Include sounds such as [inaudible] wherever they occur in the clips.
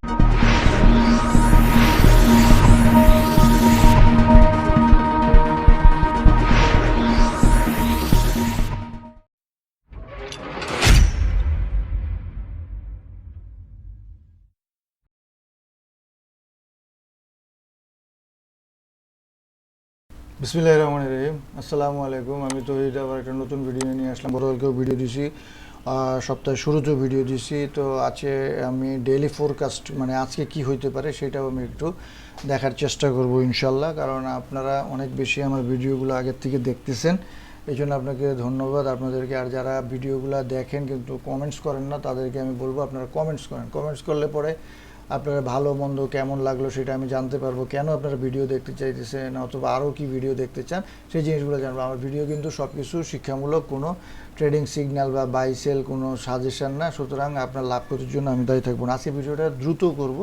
you বিসমিল্লাহ রহমান রহিম। আসসালামু আলাইকুম। আমি তো আবার একটা নতুন ভিডিও নিয়ে আসলাম। গতকালকেও ভিডিও দিছি। সপ্তাহের শুরুতেও ভিডিও দিছি। তো আছে আমি ডেইলি ফোরকাস্ট মানে আজকে কি হইতে পারে সেটাও আমি একটু দেখার চেষ্টা করব ইনশাল্লাহ কারণ আপনারা অনেক বেশি আমার ভিডিওগুলো আগের থেকে দেখতেছেন। এই জন্য আপনাকে ধন্যবাদ। আপনাদেরকে আর যারা ভিডিওগুলো দেখেন কিন্তু কমেন্টস করেন না, তাদেরকে আমি বলব আপনারা কমেন্টস করেন। কমেন্টস করলে পরে আপনারা ভালো, মন্দ কেমন লাগল সেটা আমি জানতে পারব। কেন আপনারা ভিডিও দেখতে চাইতেছেন অথবা আরও কি ভিডিও দেখতে চান, সেই জিনিসগুলো জানব। আমার ভিডিও কিন্তু সব কিছু শিক্ষামূলক, কোনো ট্রেডিং সিগন্যাল বা বাই সেল কোনো সাজেশন না। সুতরাং আপনার লাভ করার জন্য আমি দায়ী থাকব না। আজকে ভিডিওটা দ্রুত করব।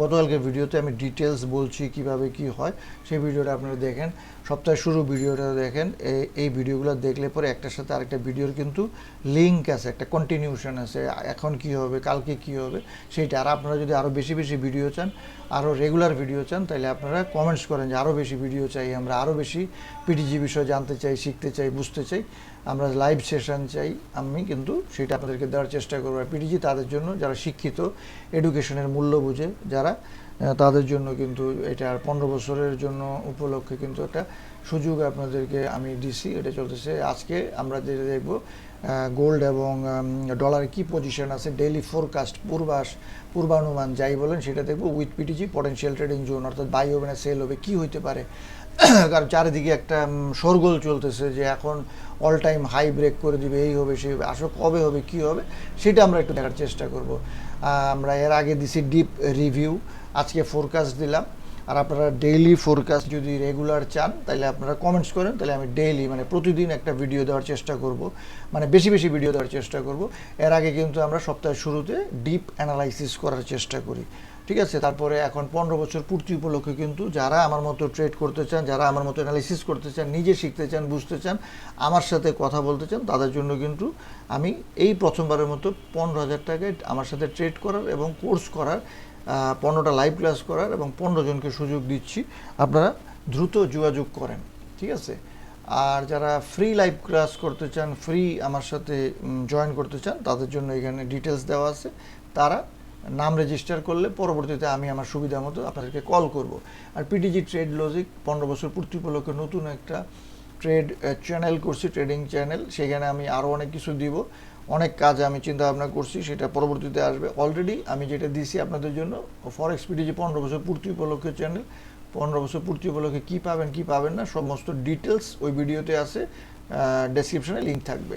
গতকালকে ভিডিওতে আমি ডিটেলস বলছি কীভাবে কি হয়, সেই ভিডিওটা আপনারা দেখেন। সপ্তাহের শুরু ভিডিওটা দেখেন। এই- ভিডিওগুলো দেখলে পরে একটার সাথে আরেকটা ভিডিওর কিন্তু লিঙ্ক আছে, একটা কন্টিনিউশন আছে, এখন কি হবে, কালকে কি হবে, সেইটা। আর আপনারা যদি আরও বেশি বেশি ভিডিও চান আরও রেগুলার ভিডিও চান, তাহলে আপনারা কমেন্টস করেন যে আরও বেশি ভিডিও চাই, আমরা আরও বেশি পিটিজি বিষয়ে জানতে চাই, শিখতে চাই, বুঝতে চাই। আমরা লাইভ সেশন চাই, আমি কিন্তু সেটা আপনাদেরকে দেওয়ার চেষ্টা করব। আর পিটিজি তাদের জন্য যারা শিক্ষিত এডুকেশনের মূল্য বুঝে, যারা তাদের জন্য কিন্তু এটা আর পনেরো বছরের জন্য উপলক্ষে কিন্তু একটা সুযোগ আপনাদেরকে আমি দিছি এটা চলতেছে। আজকে আমরা যেটা দেখব গোল্ড এবং ডলারের কি পজিশন আছে ডেইলি ফোরকাস্ট পূর্বাস পূর্বানুমান যাই বলেন সেটা দেখব with PTG potential trading zone অর্থাৎ বাই হবে না সেল হবে কি হইতে পারে। [coughs] কারণ চারিদিকে একটা উম, শোরগোল চলতেছে যে এখন অল টাইম হাই ব্রেক করে দিবে এই হবে সেই হবে আসলে কবে হবে কি হবে সেটা আমরা একটু দেখার চেষ্টা করব। আমরা এর আগে দিছি ডিপ রিভিউ আজকে ফোরকাস্ট দিলাম। আর আপনারা ডেইলি ফোরকাস্ট যদি রেগুলার চান তাহলে আপনারা কমেন্টস করেন তাহলে আমি ডেইলি মানে প্রতিদিন একটা ভিডিও দেওয়ার চেষ্টা করব। মানে বেশি বেশি ভিডিও দেওয়ার চেষ্টা করব। এর আগে কিন্তু আমরা সপ্তাহের শুরুতে ডিপ অ্যানালাইসিস করার চেষ্টা করি। ঠিক আছে? তারপরে এখন পনেরো বছর পূর্তি উপলক্ষে কিন্তু যারা আমার মতো ট্রেড করতে চান, যারা আমার মতো অ্যানালাইসিস করতে চান, নিজে শিখতে চান, বুঝতে চান, আমার সাথে কথা বলতে চান, তাদের জন্য কিন্তু আমি এই প্রথমবারের মতো পনেরো হাজার টাকায় আমার সাথে ট্রেড করার এবং কোর্স করার পনেরোটা লাইভ ক্লাস করার এবং পনেরো জনকে সুযোগ দিচ্ছি। আপনারা দ্রুত যোগাযোগ করেন, ঠিক আছে? আর যারা ফ্রি লাইভ ক্লাস করতে চান ফ্রি আমার সাথে জয়েন করতে চান, তাদের জন্য এখানে ডিটেলস দেওয়া আছে। তারা নাম রেজিস্টার করলে পরবর্তীতে আমি আমার সুবিধা মতো আপনাদেরকে কল করব। আর পিটিজি ট্রেড লজিক পনেরো বছর পূর্তি উপলক্ষে নতুন একটা ট্রেড চ্যানেল করছি ট্রেডিং চ্যানেল সেখানে আমি আরও অনেক কিছু দিব। অনেক কাজ আমি চিন্তা ভাবনা করছি, সেটা পরবর্তীতে আসবে। অলরেডি আমি যেটা দিছি আপনাদের জন্য ফরেক্স যে পনেরো বছর পূর্তি উপলক্ষে চ্যানেল পনেরো বছর পূর্তি উপলক্ষে কী পাবেন কী পাবেন না, সমস্ত ডিটেলস ওই ভিডিওতে আছে ডেসক্রিপশনে লিঙ্ক থাকবে।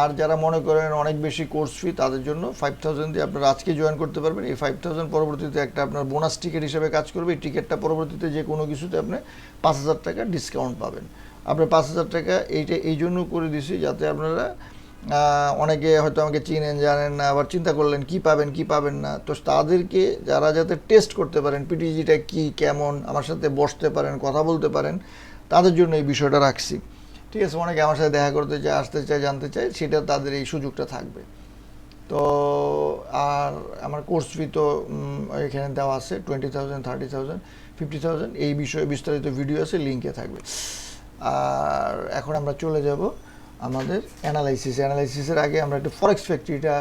আর যারা মনে করেন অনেক বেশি কোর্স ফি তাদের জন্য ফাইভ থাউজেন্ড দিয়ে আপনারা আজকে জয়েন করতে পারবেন। এই ফাইভ থাউজেন্ড পরবর্তীতে একটা আপনার বোনাস টিকিট হিসেবে কাজ করবে। এই টিকিটটা পরবর্তীতে যে কোনো কিছুতে আপনি পাঁচ হাজার টাকা ডিসকাউন্ট পাবেন। আপনার পাঁচ হাজার টাকা এইটা এই জন্য করে দিছি যাতে আপনারা অনেকে হয়তো আমাকে চিনেন, জানেন না, আবার চিন্তা করলেন, কি পাবেন কি পাবেন না? তো তাদেরকে যারা যাতে টেস্ট করতে পারেন পিটিজিটা কি, কেমন, আমার সাথে বসতে পারেন, কথা বলতে পারেন, তাদের জন্য এই বিষয়টা রাখছি। ঠিক আছে, অনেকে আমার সাথে দেখা করতে চায়, আসতে চায়, জানতে চায়, সেটা তাদের এই সুযোগটা থাকবে। তো আর আমার কোর্স ফি তো এখানে দেওয়া আছে twenty thousand thirty thousand fifty thousand এই বিষয়ে বিস্তারিত ভিডিও আছে লিঙ্কে থাকবে। আর এখন আমরা চলে যাব আমাদের অ্যানালাইসিস অ্যানালাইসিসের আগে আমরা একটু ফরেক্স ফ্যাক্টরিটা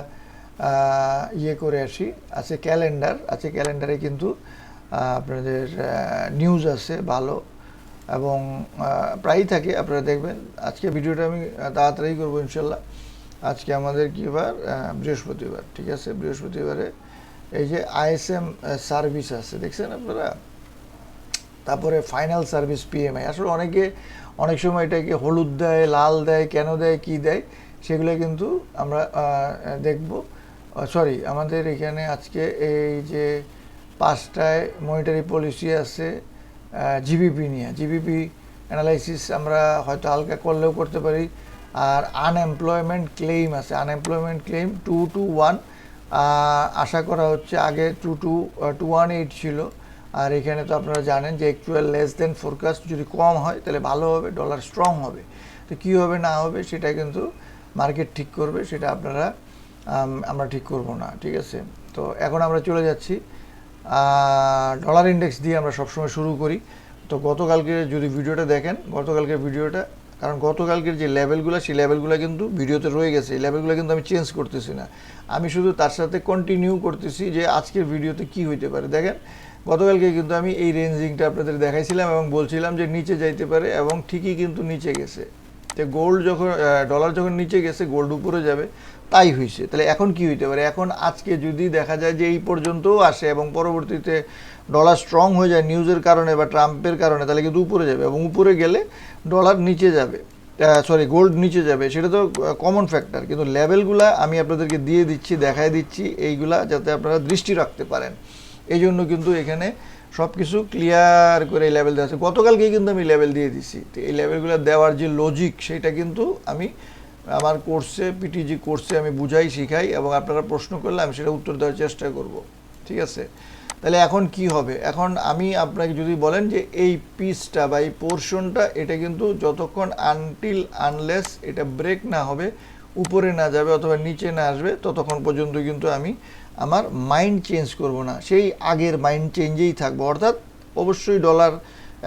ইয়ে করে আসি। আছে ক্যালেন্ডার আছে ক্যালেন্ডারে কিন্তু আপনাদের নিউজ আছে ভালো। এবং প্রায়ই থাকে, আপনারা দেখবেন। আজকে ভিডিওটা আমি তাড়াতাড়ি করব ইনশাল্লাহ। আজকে আমাদের কি বার বৃহস্পতিবার, ঠিক আছে? বৃহস্পতিবারে এই যে আইএসএম সার্ভিস আছে, দেখছেন আপনারা? তারপরে ফাইনাল সার্ভিস পিএমআই আসলে অনেকে অনেক সময় এটাকে হলুদ দেয়, লাল দেয়, কেন দেয়, কি দেয়, সেগুলো কিন্তু আমরা দেখব। সরি আমাদের এখানে আজকে এই যে পাঁচটায় মনিটারি পলিসি আছে জিবিপি নিয়ে। জিবিপি অ্যানালাইসিস আমরা হয়তো হালকা করলেও করতে পারি। আর আনএমপ্লয়মেন্ট ক্লেইম আছে। Unemployment claim two two one আশা করা হচ্ছে আগে two two two one eight ছিল। আর এখানে তো আপনারা জানেন যে অ্যাকচুয়াল লেস দেন ফোরকাস্ট যদি কম হয়, তাহলে ভালো হবে ডলার স্ট্রং হবে। তো কী হবে, না হবে, সেটা কিন্তু মার্কেট ঠিক করবে, সেটা আপনারা আমরা ঠিক করব না, ঠিক আছে? তো এখন আমরা চলে যাচ্ছি ডলার ইন্ডেক্স দিয়ে আমরা সবসময় শুরু করি। তো গতকালকে যদি ভিডিওটা দেখেন, গতকালকের ভিডিওটা, কারণ গতকালকের যে লেভেলগুলো সেই লেভেলগুলো কিন্তু ভিডিওতে রয়ে গেছে, এই লেভেলগুলো কিন্তু আমি চেঞ্জ করতেছি না। আমি শুধু তার সাথে কন্টিনিউ করতেছি যে আজকের ভিডিওতে কি হইতে পারে। দেখেন গতকালকে কিন্তু আমি এই রেঞ্জিংটা আপনাদের দেখাইছিলাম এবং বলছিলাম যে নিচে যাইতে পারে এবং ঠিকই কিন্তু নিচে গেছে। তো গোল্ড যখন ডলার যখন নিচে গেছে, গোল্ড উপরে যাবে, তাই হয়েছে তাহলে এখন কি হইতে পারে? এখন আজকে যদি দেখা যায় যে এই পর্যন্তও আসে এবং পরবর্তীতে ডলার স্ট্রং হয়ে যায় নিউজের কারণে বা ট্রাম্পের কারণে, তাহলে কিন্তু উপরে যাবে এবং উপরে গেলে ডলার নিচে যাবে। সরি গোল্ড নিচে যাবে। সেটা তো কমন ফ্যাক্টর কিন্তু লেভেলগুলা আমি আপনাদেরকে দিয়ে দিচ্ছি, দেখায় দিচ্ছি, এইগুলা যাতে আপনারা দৃষ্টি রাখতে পারেন। এই জন্য কিন্তু এখানে সব কিছু ক্লিয়ার করে এই লেভেল দেওয়া আছে। গতকালকেই কিন্তু আমি লেভেল দিয়ে দিছি তো এই লেভেলগুলো দেওয়ার যে লজিক সেটা কিন্তু আমি আমার কোর্সে পিটিজি কোর্সে আমি বুঝাই, শিখাই এবং আপনারা প্রশ্ন করলে আমি সেটা উত্তর দেওয়ার চেষ্টা করব। ঠিক আছে? তাহলে এখন কি হবে? এখন আমি আপনাকে যদি বলেন যে এই পিসটা বা এই পোর্শনটা এটা কিন্তু যতক্ষণ আনটিল আনলেস এটা ব্রেক না হবে, উপরে না যাবে অথবা নিচে না আসবে, ততক্ষণ পর্যন্ত কিন্তু আমি আমার মাইন্ড চেঞ্জ করব না। সেই আগের মাইন্ড চেঞ্জেই থাকব। অর্থাৎ অবশ্যই ডলার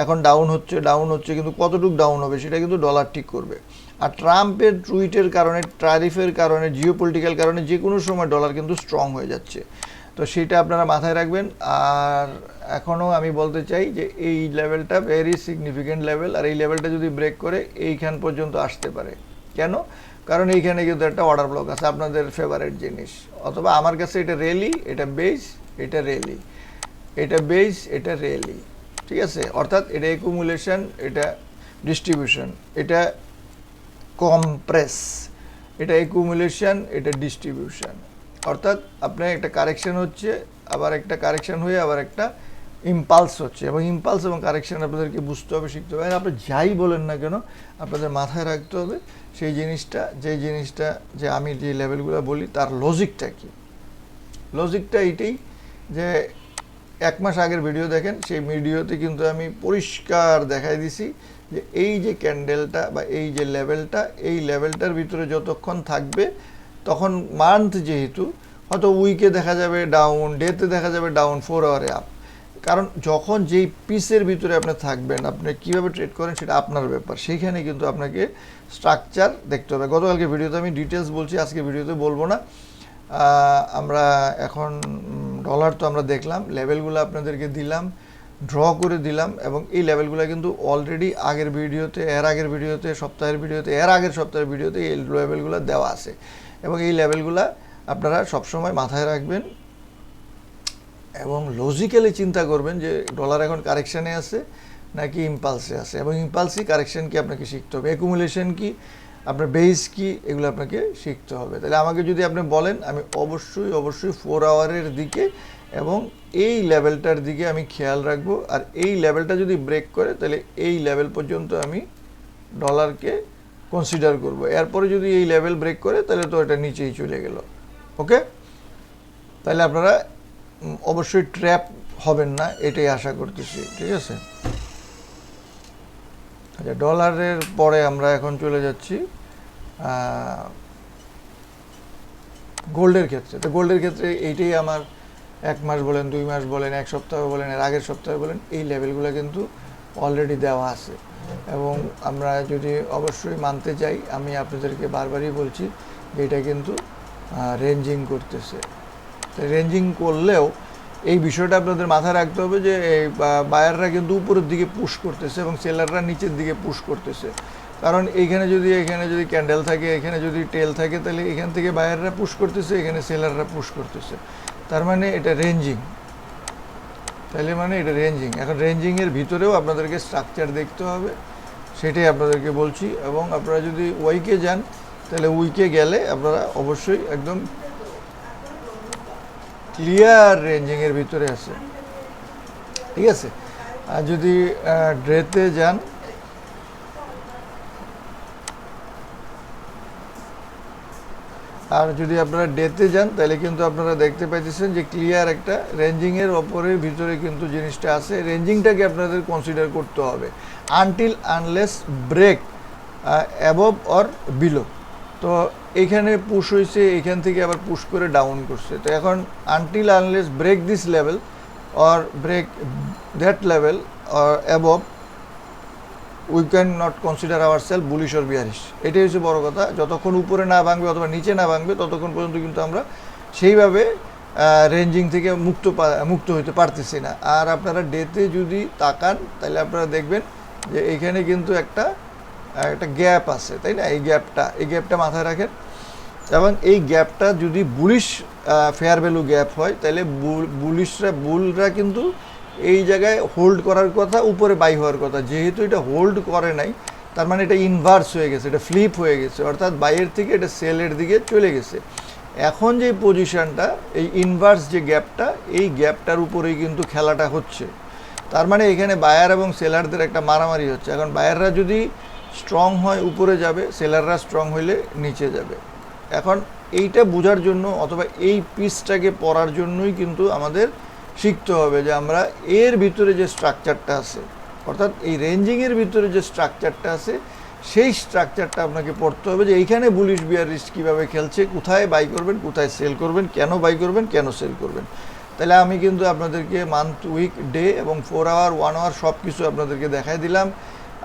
এখন ডাউন হচ্ছে ডাউন হচ্ছে, কিন্তু কতটুকু ডাউন হবে সেটা কিন্তু ডলার ঠিক করবে। আর ট্রাম্পের টুইটের কারণে ট্রারিফের কারণে জিও পলিটিক্যাল কারণে যে কোনো সময় ডলার কিন্তু স্ট্রং হয়ে যাচ্ছে। তো সেটা আপনারা মাথায় রাখবেন। আর এখনও আমি বলতে চাই যে এই লেভেলটা ভেরি সিগনিফিকেন্ট লেভেল আর এই লেভেলটা যদি ব্রেক করে, এইখান পর্যন্ত আসতে পারে। কেন? কারণ এইখানে কিন্তু একটা অর্ডার ব্লক আছে, আপনাদের ফেভারেট জিনিস। অথবা আমার কাছে এটা রেলি এটা বেস এটা রেলি এটা বেস এটা রেলি ঠিক আছে? অর্থাৎ এটা একুমুলেশন এটা ডিস্ট্রিবিউশন এটা কমপ্রেস এটা একুমুলেশন এটা ডিস্ট্রিবিউশন অর্থাৎ আপনার একটা কারেকশন হচ্ছে, আবার একটা কারেকশন হয়ে আবার একটা ইম্পালস হচ্ছে এবং ইম্পালস এবং কারেকশন আপনাদেরকে বুঝতে হবে, শিখতে হবে। আর আপনি যাই বলেন না কেন, আপনাদের মাথায় রাখতে হবে, সেই জিনিসটা যে জিনিসটা, যে আমি যে লেভেলগুলো বলি, তার লজিকটা কি? লজিকটা এইটাই যে এক মাস আগের ভিডিও দেখেন, সেই ভিডিওতে কিন্তু আমি পরিষ্কার দেখাই দিছি যে এই যে ক্যান্ডেলটা বা এই যে লেভেলটা, এই লেভেলটার ভিতরে যতক্ষণ থাকবে, তখন মান্থ যেহেতু, হয়তো উইকে দেখা যাবে ডাউন ডেতে দেখা যাবে ডাউন ফোর আওয়ারে আপ কারণ যখন যেই পিসের ভিতরে আপনি থাকবেন, আপনি কীভাবে ট্রেড করেন সেটা আপনার ব্যাপার। সেইখানে কিন্তু আপনাকে স্ট্রাকচার দেখতে হবে। গতকালকে ভিডিওতে আমি ডিটেলস বলছি, আজকে ভিডিওতে বলব না। আমরা এখন ডলার তো আমরা দেখলাম লেভেলগুলো আপনাদেরকে দিলাম ড্র করে দিলাম এবং এই লেভেলগুলো কিন্তু অলরেডি আগের ভিডিওতে, এর আগের ভিডিওতে, সপ্তাহের ভিডিওতে, এর আগের সপ্তাহের ভিডিওতে এই লেভেলগুলো দেওয়া আছে। এবং এই লেভেলগুলো আপনারা সবসময় মাথায় রাখবেন এবং লজিক্যালি চিন্তা করবেন যে ডলার এখন কারেকশানে আছে নাকি ইম্পালসে আছে? এবং ইম্পালসি কারেকশন কি আপনাকে শিখতে হবে? অ্যাকুমুলেশন কি? আপনার বেস কি? এগুলো আপনাকে শিখতে হবে। তাহলে আমাকে যদি আপনি বলেন, আমি অবশ্যই অবশ্যই ফোর আওয়ারের দিকে এবং এই লেভেলটার দিকে আমি খেয়াল রাখব। আর এই লেভেলটা যদি ব্রেক করে, তাহলে এই লেভেল পর্যন্ত আমি ডলারকে কনসিডার করব। এরপরে যদি এই লেভেল ব্রেক করে, তাহলে তো এটা নিচেই চলে গেল। ওকে তাহলে আপনারা অবশ্যই ট্র্যাপ হবেন না, এটাই আশা করতেছি, ঠিক আছে? আচ্ছা ডলারের পরে আমরা এখন চলে যাচ্ছি গোল্ডের ক্ষেত্রে। তো গোল্ডের ক্ষেত্রে এইটাই আমার এক মাস বলেন, দুই মাস বলেন, এক সপ্তাহ বলেন, এর আগের সপ্তাহে বলেন, এই লেভেলগুলো কিন্তু অলরেডি দেওয়া আছে। এবং আমরা যদি অবশ্যই মানতে চাই, আমি আপনাদেরকে বারবারই বলছি যে এটা কিন্তু রেঞ্জিং করতেছে। রেঞ্জিং করলেও এই বিষয়টা আপনাদের মাথায় রাখতে হবে যে বায়াররা কিন্তু উপরের দিকে পুশ করতেছে এবং সেলাররা নিচের দিকে পুশ করতেছে। কারণ এইখানে যদি এখানে যদি ক্যান্ডেল থাকে এখানে যদি টেল থাকে, তাহলে এখান থেকে বায়াররা পুশ করতেছে এখানে সেলাররা পুশ করতেছে। তার মানে এটা রেঞ্জিং। তাহলে মানে এটা রেঞ্জিং। এখন রেঞ্জিংয়ের ভিতরেও আপনাদেরকে স্ট্রাকচার দেখতে হবে, সেটাই আপনাদেরকে বলছি। এবং আপনারা যদি ওয়াইকে যান, তাহলে উইকে গেলে আপনারা অবশ্যই একদম ক্লিয়ার রেঞ্জিংয়ের ভিতরে আছে। ঠিক আছে? আর যদি ড্রেতে যান, আর যদি আপনারা ডেতে যান, তাহলে কিন্তু আপনারা দেখতে পাইতেছেন যে ক্লিয়ার একটা রেঞ্জিংয়ের ওপরের ভিতরে কিন্তু জিনিসটা আছে। রেঞ্জিংটাকে আপনাদের কনসিডার করতে হবে। Until unless break above or below তো এইখানে পুশ হয়েছে এইখান থেকে আবার পুশ করে ডাউন করছে। তো এখন until unless break this level or break that level or above we can not consider ourself bullish or bearish এটাই হচ্ছে বড় কথা। যতক্ষণ উপরে না ভাঙবে অথবা নিচে না ভাঙবে, ততক্ষণ পর্যন্ত কিন্তু আমরা সেইভাবে রেঞ্জিং থেকে মুক্ত মুক্ত হইতে পারতেছি না। আর আপনারা ডেতে যদি তাকান, তাহলে আপনারা দেখবেন যে এখানে কিন্তু একটা একটা গ্যাপ আছে, তাই না? এই গ্যাপটা এই গ্যাপটা মাথায় রাখেন। এবং এই গ্যাপটা যদি বুলিশ ফেয়ার ভ্যালু গ্যাপ হয়, তাহলে বুলিশরা বুলরা কিন্তু এই জায়গায় হোল্ড করার কথা, উপরে বাই হওয়ার কথা। যেহেতু এটা হোল্ড করে নাই, তার মানে এটা ইনভার্স হয়ে গেছে, এটা ফ্লিপ হয়ে গেছে। অর্থাৎ বাইয়ের থেকে এটা সেলের দিকে চলে গেছে। এখন যে পজিশনটা এই ইনভার্স যে গ্যাপটা, এই গ্যাপটার উপরেই কিন্তু খেলাটা হচ্ছে। তার মানে এখানে বায়ার এবং সেলারদের একটা মারামারি হচ্ছে। এখন বায়াররা যদি স্ট্রং হয়, উপরে যাবে সেলাররা স্ট্রং হইলে নিচে যাবে। এখন এইটা বোঝার জন্য অথবা এই পিসটাকে পড়ার জন্যই কিন্তু আমাদের শিখতে হবে যে আমরা এর ভিতরে যে স্ট্রাকচারটা আছে, অর্থাৎ এই রেঞ্জিংয়ের ভিতরে যে স্ট্রাকচারটা আছে, সেই স্ট্রাকচারটা আপনাকে পড়তে হবে যে এইখানে বুলিশ বিয়ার রিস্ক কীভাবে খেলছে, কোথায় বাই করবেন, কোথায় সেল করবেন, কেন বাই করবেন, কেন সেল করবেন। তাহলে আমি কিন্তু আপনাদেরকে মান্থ উইক ডে এবং ফোর আওয়ার ওয়ান আওয়ার সব কিছু আপনাদেরকে দেখাই দিলাম।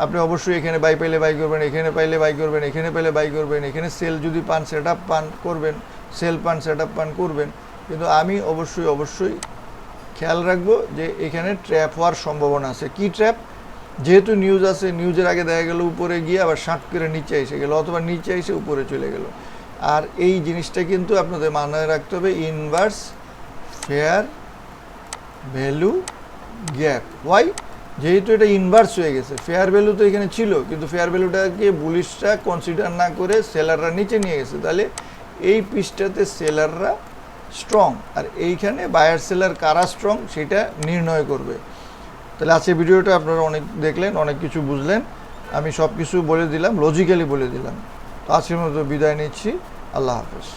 আপনি অবশ্যই এখানে বাই পাইলে বাই করবেন, এখানে পাইলে বাই করবেন, এখানে পাইলে বাই করবেন, এখানে সেল যদি পান সেট আপ পান, করবেন সেল পান সেট আপ পান, করবেন। কিন্তু আমি অবশ্যই অবশ্যই খেয়াল রাখব যে এখানে ট্র্যাপ হওয়ার সম্ভাবনা আছে। কি ট্র্যাপ যেহেতু নিউজ আছে নিউজের আগে দেখা গেল উপরে গিয়ে আবার শাঁট করে নিচে এসে গেল অথবা নিচে এসে উপরে চলে গেল। আর এই জিনিসটা কিন্তু আপনাদের মানায় রাখতে হবে inverse fair value gap Y যেহেতু এটা ইনভার্স হয়ে গেছে ফেয়ার ভ্যালু তো এখানে ছিল, কিন্তু ফেয়ার ভ্যালুটাকে বুলিশটা কনসিডার না করে সেলাররা নিচে নিয়ে গেছে, তাহলে এই পিসটাতে সেলাররা স্ট্রং আর এইখানে বায়ার সেলার কারা স্ট্রং সেটা নির্ণয় করবে। তাহলে আজকে ভিডিওটা আপনারা অনেক দেখলেন, অনেক কিছু বুঝলেন, আমি সব কিছু বলে দিলাম লজিক্যালি বলে দিলাম। তো আজকের মতো বিদায় নিচ্ছি, আল্লাহ হাফেজ।